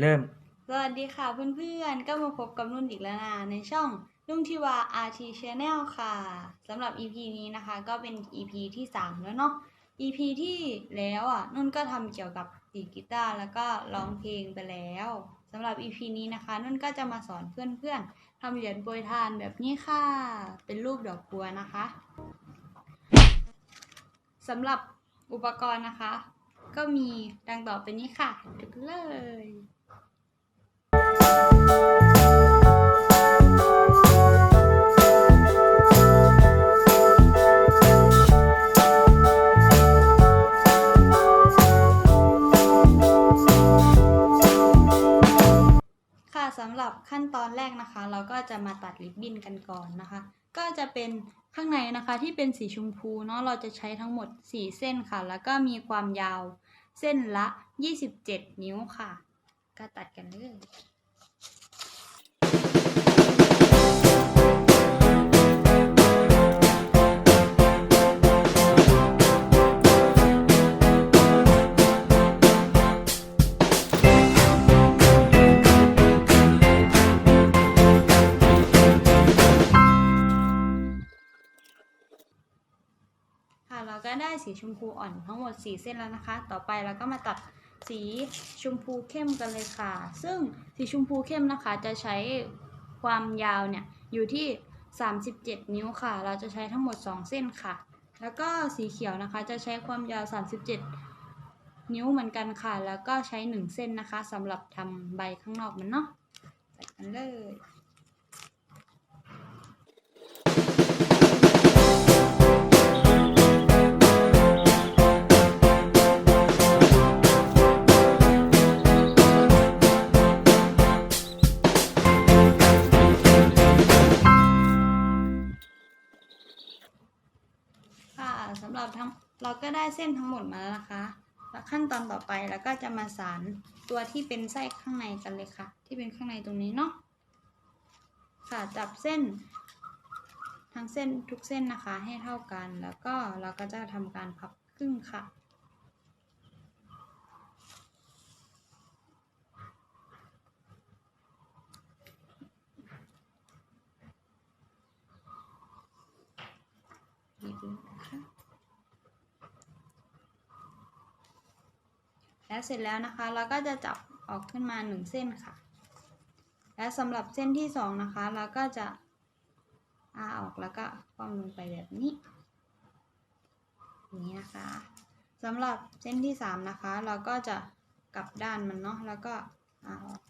เริ่ม สวัสดีค่ะเพื่อนๆ ก็มาพบกับนุ่นอีกแล้วนะในช่องนุ่นทิวา RT Channel ค่ะสำหรับ EP นี้นะคะก็เป็น EP ที่ 3 แล้วเนาะ EP ที่แล้วอะนุ่นก็ทำเกี่ยวกับดีดกีตาร์แล้วก็ร้องเพลงไปแล้ว สำหรับ EP นี้นะคะนุ่นก็จะมาสอนเพื่อนๆทำเหรียญโปรยทานแบบนี้ค่ะ เป็นรูปดอกบัวนะคะสำหรับอุปกรณ์นะคะ ก็มีดังต่อไปนี้ค่ะดูกันเลยำหรับขั้นตอนแรกนะคะ เราก็จะมาตัดริบบิ้นกันก่อนนะคะ ก็จะเป็นข้างในนะคะที่เป็นสีชมพูเนาะเราจะใช้ทั้งหมด 4 เส้นค่ะ แล้วก็มีความยาวเส้นละ 27 นิ้วค่ะ ก็ตัดกันเลย ชมพูอ่อนทั้งหมด 4 เส้นแล้วนะคะ ต่อไปเราก็มาตัดสีชมพูเข้มกันเลยค่ะ ซึ่งสีชมพูเข้มนะคะ จะใช้ความยาวเนี่ยอยู่ที่ 37 นิ้วค่ะ เราจะใช้ทั้งหมด 2 เส้นค่ะ แล้วก็สีเขียวนะคะ จะใช้ความยาว 37 นิ้วเหมือนกันค่ะ แล้วก็ใช้ 1 เส้นนะคะสำหรับทำใบข้างนอกมันเนาะตัดกันเลย ก็ได้เส้นทั้งหมดมาแล้วนะคะแล้วขั้นตอนต่อไปเราก็จะมาสารตัวที่เป็นไส้ข้างในกันเลยค่ะ ที่เป็นข้างในตรงนี้เนาะค่ะจับเส้นทั้งเส้นทุกเส้นนะคะให้เท่ากัน แล้วก็เราก็จะทำการพับครึ่งค่ะ นิดนึงนะคะ แล้วเสร็จแล้วนะคะเราก็จะจับออกขึ้นมาหนึ่งเส้นค่ะ และสำหรับเส้นที่สองนะคะ เราก็จะอาออกแล้วก็คว่ำลงไปแบบนี้อย่างนี้นะคะสำหรับเส้นที่สามนะคะ เราก็จะกลับด้านมันเนาะแล้วก็อาออก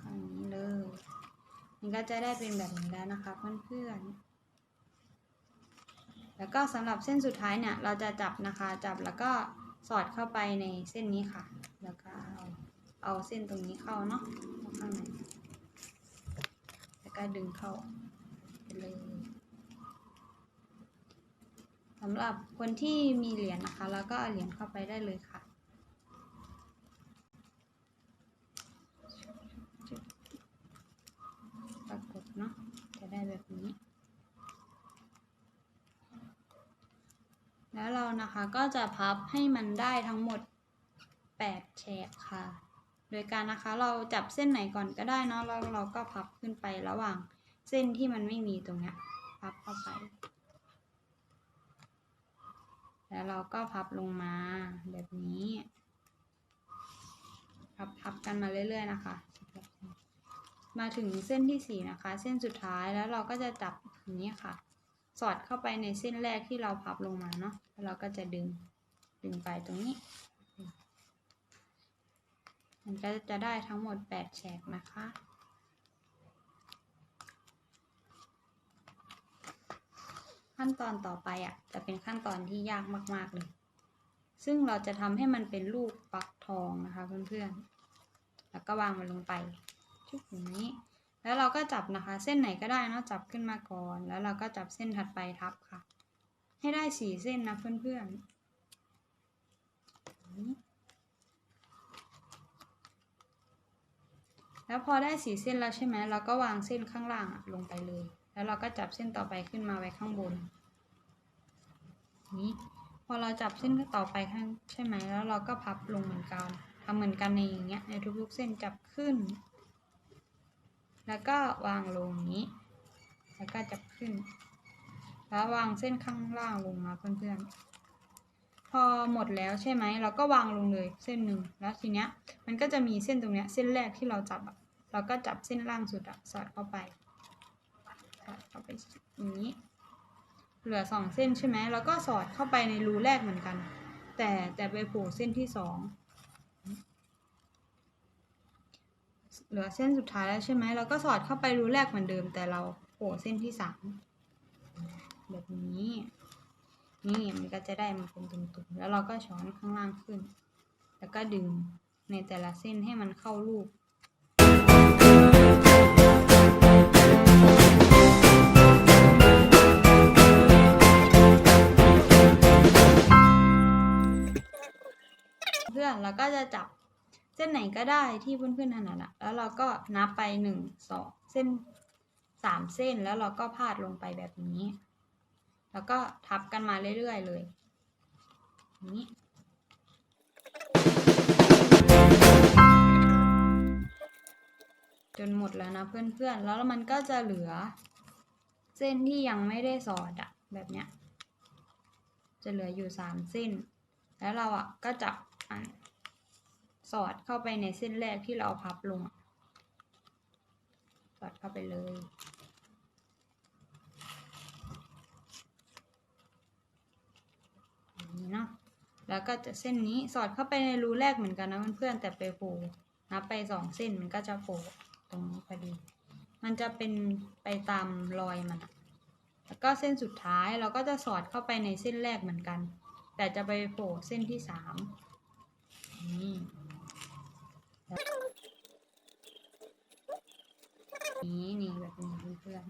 ข้างนี้เลย มันก็จะได้เป็นแบบนี้แล้วนะคะเพื่อนๆแล้วก็สำหรับเส้นสุดท้ายเนี่ย เราจะจับนะคะ จับแล้วก็ สอดเข้าไปในเส้นนี้ค่ะ แล้วก็เอาเอาเส้นตรงนี้เข้าเนาะข้าข้างในแล้วก็ดึงเข้าไปเลยสำหรับคนที่มีเหรียญนะคะ แล้วก็เอาเหรียญเข้าไปได้เลยค่ะ ปรากฏเนาะจะได้แบบนี้ แล้วเรานะคะก็จะพับให้มันได้ทั้งหมด 8 แฉกค่ะ โดยการนะคะเราจับเส้นไหนก่อนก็ได้เนาะแล้วเราก็พับขึ้นไประหว่างเส้นที่มันไม่มีตรงเนี้ยพับเข้าไป แล้วเราก็พับลงมาแบบนี้พับพับกันมาเรื่อย ๆ นะคะ มาถึงเส้นที่สี่นะคะ เส้นสุดท้ายแล้วเราก็จะจับอย่างนี้ค่ะ สอดเข้าไปในเส้นแรกที่เราพับลงมาเนาะแล้วเราก็จะดึงดึงไปตรงนี้ มันก็จะได้ทั้งหมด 8 แฉกนะคะขั้นตอนต่อไปอะจะเป็นขั้นตอนที่ยากมาก ๆ เลย ซึ่งเราจะทำให้มันเป็นรูปปักทองนะคะเพื่อนๆ แล้วก็วางมันลงไปชุบอย่างนี้ แล้วเราก็จับนะคะ เส้นไหนก็ได้เนะจับขึ้นมาก่อน แล้วเราก็จับเส้นถัดไปทับค่ะ ให้ได้สี่เส้นนะเพื่อนๆ แล้วพอได้สี่เส้นแล้วใช่ไหมเราก็วางเส้นข้างล่างลงไปเลย แล้วเราก็จับเส้นต่อไปขึ้นมาไว้ข้างบน นี้พอเราจับเส้นต่อไปข้างใช่ไหมแล้วเราก็พับลงเหมือนกันทำเหมือนกันในอย่างเงี้ยในทุกๆเส้นจับขึ้น แล้วก็วางลงนี้ แล้วก็จับขึ้น แล้ววางเส้นข้างล่างลงมาเพื่อนๆ พอหมดแล้วใช่ไหม เราก็วางลงเลยเส้นหนึ่ง แล้วทีเนี้ย มันก็จะมีเส้นตรงเนี้ย เส้นแรกที่เราจับอะเราก็จับเส้นล่างสุดอะสอดเข้าไป สอดเข้าไปอย่างนี้ เหลือสองเส้นใช่ไหมแล้วก็สอดเข้าไปในรูแรกเหมือนกัน แต่แต่ไปโผล่เส้นที่สอง เหลือเส้นสุดท้ายแล้วใช่ไหมเราก็สอดเข้าไปรูแรกเหมือนเดิมแต่เราโผล่เส้นที่สามแบบนี้นี่มันก็จะได้มาเป็นตุ่มๆแล้วเราก็ช้อนข้างล่างขึ้น แล้วก็ดึงในแต่ละเส้นให้มันเข้ารูปเพื่อนเราก็จะจับ ส้นไหนก็ได้ที่เพื่อนๆถนัดอะแล้วเราก็นับไปหนึ่งสองเส้นสามเส้นแล้วเราก็พาดลงไปแบบนี้ แล้วก็ทับกันมาเรื่อยๆเลยนี้จนหมดแล้วนะเพื่อนๆ แล้วมันก็จะเหลือ เส้นที่ยังไม่ได้สอดอะแบบเนี้ย จะเหลืออยู่สามเส้น แล้วเราอะก็จับอัน สอดเข้าไปในเส้นแรกที่เราพับลงอะสอดเข้าไปเลย นี้เนาะ แล้วก็จะเส้นนี้สอดเข้าไปในรูแรกเหมือนกันนะเพื่อนๆ แต่ไปโผล่นับไปสองเส้นมันก็จะโผล่ตรงนี้พอดี มันจะเป็นไปตามรอยมัน แล้วก็เส้นสุดท้ายเราก็จะสอดเข้าไปในเส้นแรกเหมือนกัน แต่จะไปโผล่เส้นที่สามนี่ นี่นี่แบบนี้เพื่อน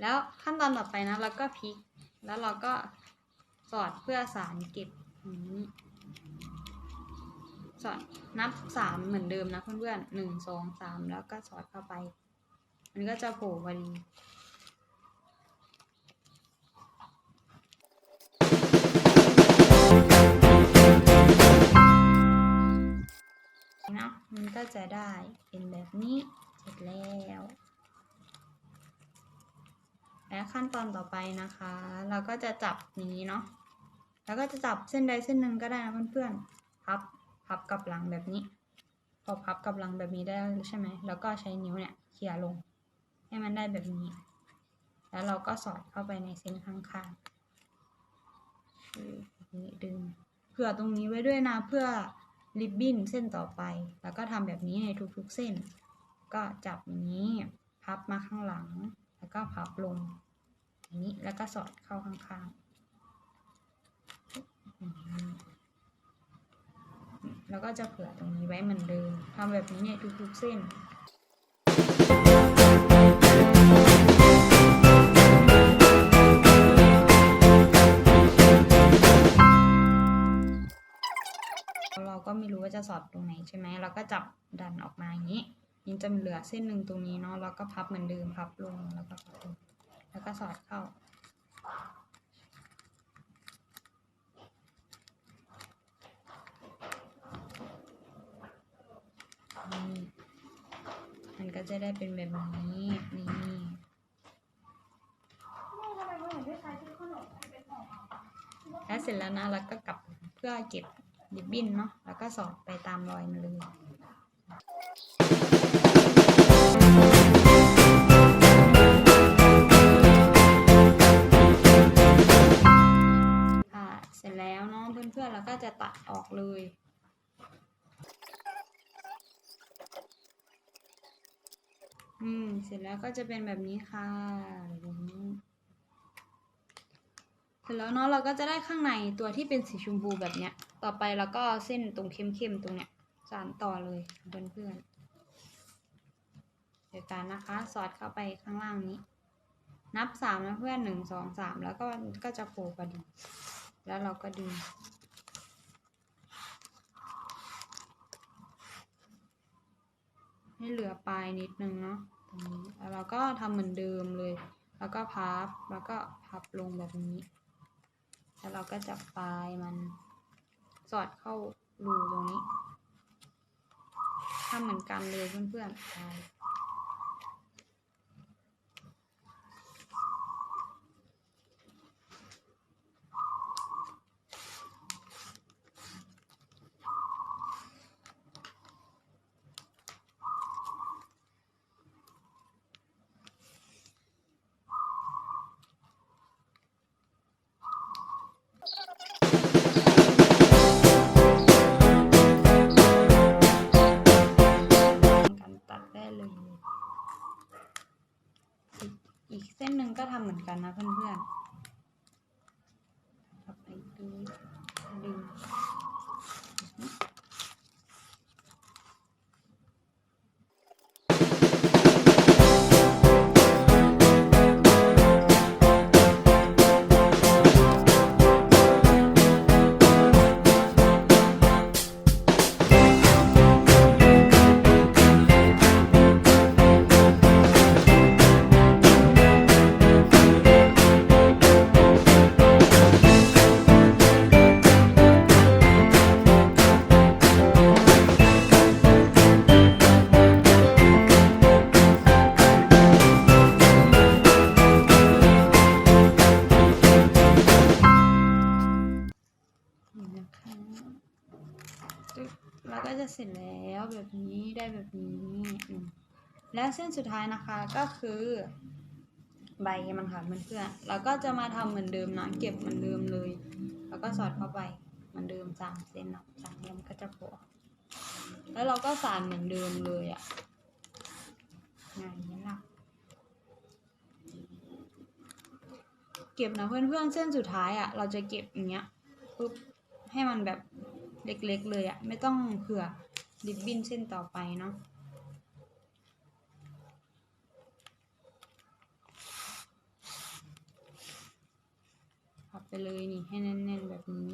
แล้วขั้นตอนต่อไปนะเราก็พลิก แล้วเราก็สอดเพื่อสารเก็บนี้สอดนับสามเหมือนเดิมนะเพื่อนๆหนึ่งสองสามแล้วก็สอดเข้าไป มันก็จะโผล่พอดี ก็จะได้เป็นแบบนี้เสร็จแล้วและขั้นตอนต่อไปนะคะ เราก็จะจับนี้เนาะแล้วก็จะจับเส้นใดเส้นหนึ่งก็ได้นะเพื่อนๆพับพับกับหลังแบบนี้ พอพับกับหลังแบบนี้ได้แล้วใช่ไหมแล้วก็ใช้นิ้วเนี่ยเขี่ยลง ให้มันได้แบบนี้ แล้วเราก็สอดเข้าไปในเส้นข้างๆนี้ดึงเผื่อตรงนี้ไว้ด้วยนะเพื่อ ริบบิ้นเส้นต่อไป แล้วก็ทำแบบนี้ในทุกๆเส้น ก็จับอย่างนี้ พับมาข้างหลัง แล้วก็พับลงอย่างนี้ แล้วก็สอดเข้าข้างๆ แล้วก็จะเผื่อตรงนี้ไว้เหมือนเดิมทำแบบนี้ในทุกๆเส้น ก็ไม่รู้ว่าจะสอดตรงไหนใช่ไหมเราก็จับดันออกมาอย่างนี้ยังจะเหลือเส้นหนึ่งตรงนี้เนาะเราก็พับเหมือนเดิมพับลงแล้วก็พับลงแล้วก็สอดเข้า มันก็จะได้เป็นแบบนี้นี่แล้วเสร็จแล้วนะแล้วก็กลับเพื่อเก็บริบบิ้นเนาะ ก็สอดไปตามรอยมันเลยค่ะเสร็จแล้วเนาะเพื่อนๆแล้วก็จะตัดออกเลยอืม เสร็จแล้วก็จะเป็นแบบนี้ค่ะแบบนี้ สร็จแล้วเนาะเราก็จะได้ข้างในตัวที่เป็นสีชมพูแบบเนี้ย ต่อไปเราก็เส้นตรงเข้มๆตรงเนี้ยสานต่อเลยเพื่อนๆเดี๋ยวกันนะคะ สอดเข้าไปข้างล่างนี้ นับสามนะเพื่อนหนึ่งสองสามแล้วก็ก็จะโผล่พอดี แล้วเราก็ดึงให้เหลือปลายนิดนึงเนาะตรงนี้แล้วเราก็ทำเหมือนเดิมเลย แล้วก็พับแล้วก็พับลงแบบนี้ แล้วเราก็จะปลายมันสอดเข้ารูตรงนี้ทำเหมือนกันเลยเพื่อนๆปลาย ก็ทำเหมือนกันนะเพื่อนๆทับไปดูดึง แล้วแบบนี้ได้แบบนี้แล้วเส้นสุดท้ายนะคะก็คือใบมันค่ะเพื่อนๆแล้วก็จะมาทำเหมือนเดิมนะเก็บเหมือนเดิมเลย แล้วก็สอดเข้าไปเหมือนเดิมสามเส้นเนาะสามเส้นก็จะพอแล้วเราก็สานเหมือนเดิมเลยอะ่ะงายไหมล่ะเก็บนะเพื่อนๆเส้นสุดท้ายอะ่ะ เราจะเก็บอย่างเงี้ยปุ๊บให้มันแบบเล็กๆเลยอะ่ะไม่ต้องเผื่อ ริบบิ้นเส้นต่อไปเนาะพับไปเลยนี่ให้แน่นๆแบบนี้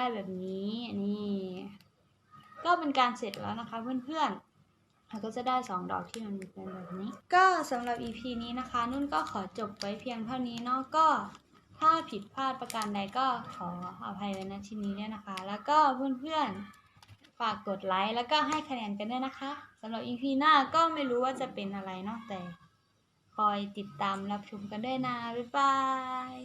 ได้แบบนี้นี่ ก็เป็นการเสร็จแล้วนะคะเพื่อนๆเราก็จะได้สองดอกที่มันเป็นแบบนี้ ก็สำหรับ EP นี้นะคะ นุ่นก็ขอจบไว้เพียงเท่านี้เนาะก็ถ้าผิดพลาดประการใดก็ขออภัยไว้ณที่นี้ด้วยนะคะ แล้วก็เพื่อนๆฝากกดไลค์แล้วก็ให้คะแนนกันด้วยนะคะสำหรับ EP หน้าก็ไม่รู้ว่าจะเป็นอะไรเนาะแต่ คอยติดตามรับชมกันด้วยนะ บ๊ายบาย